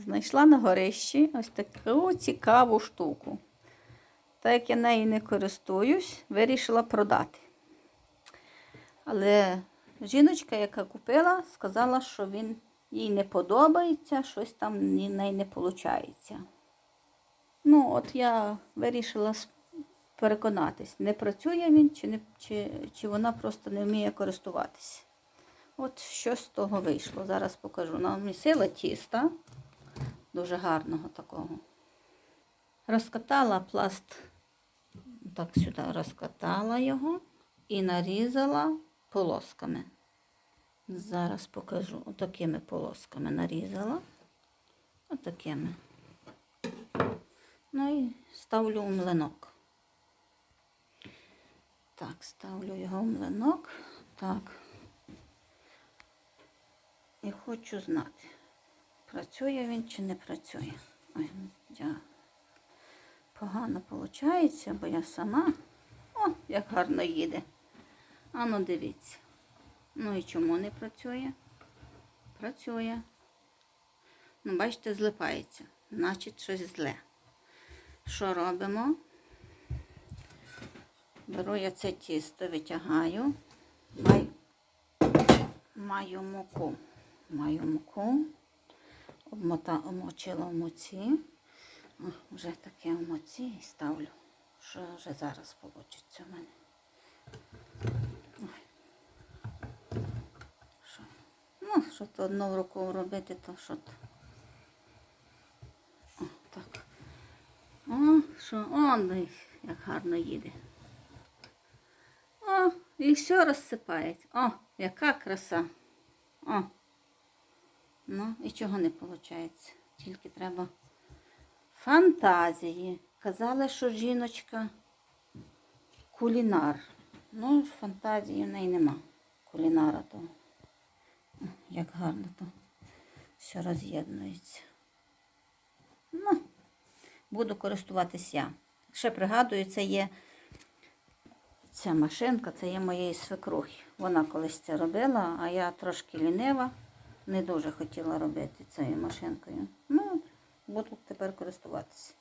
знайшла на горищі ось таку цікаву штуку. Так як я нею не користуюсь, вирішила продати. Але жіночка, яка купила, сказала, що він їй не подобається, щось там в неї не виходить. Ну, от я вирішила переконатись, не працює він, чи, не, чи, чи вона просто не вміє користуватись. От що з того вийшло. Зараз покажу. Намісила тіста, дуже гарного такого. Розкатала пласт, так сюди розкатала його і нарізала полосками. Зараз покажу. Отакими полосками нарізала. Отакими. Ну і ставлю у млинок. Так, ставлю його в млинок. Так. І хочу знати, працює він чи не працює. Ой, я погано виходить, бо я сама. О, як гарно їде. А ну дивіться. Ну і чому не працює? Працює. Ну, бачите, злипається. Значить, щось зле. Що робимо? Беру я це тісто, витягаю, маю, муку. Маю муку, обмочила в муці. О, вже таке в муці і ставлю. Що вже зараз вийде в мене. Що? Ну, що то одну рукою робити, то що то. О, так. О, що, о, ну, як гарно їде. О, і все розсипається. О, яка краса. О. Ну, і чого не виходить. Тільки треба фантазії. Казали, що жіночка кулінар. Ну, фантазії в неї нема. Кулінара то. Як гарно то все роз'єднується. Ну, буду користуватися я. Ще пригадую, це є ця машинка, це є моєї свекрухи. Вона колись це робила, а я трошки лінива, не дуже хотіла робити цією машинкою. Ну, буду тепер користуватися.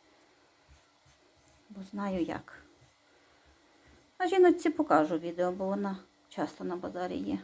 Бо знаю як. А жіночці покажу відео, бо вона часто на базарі є.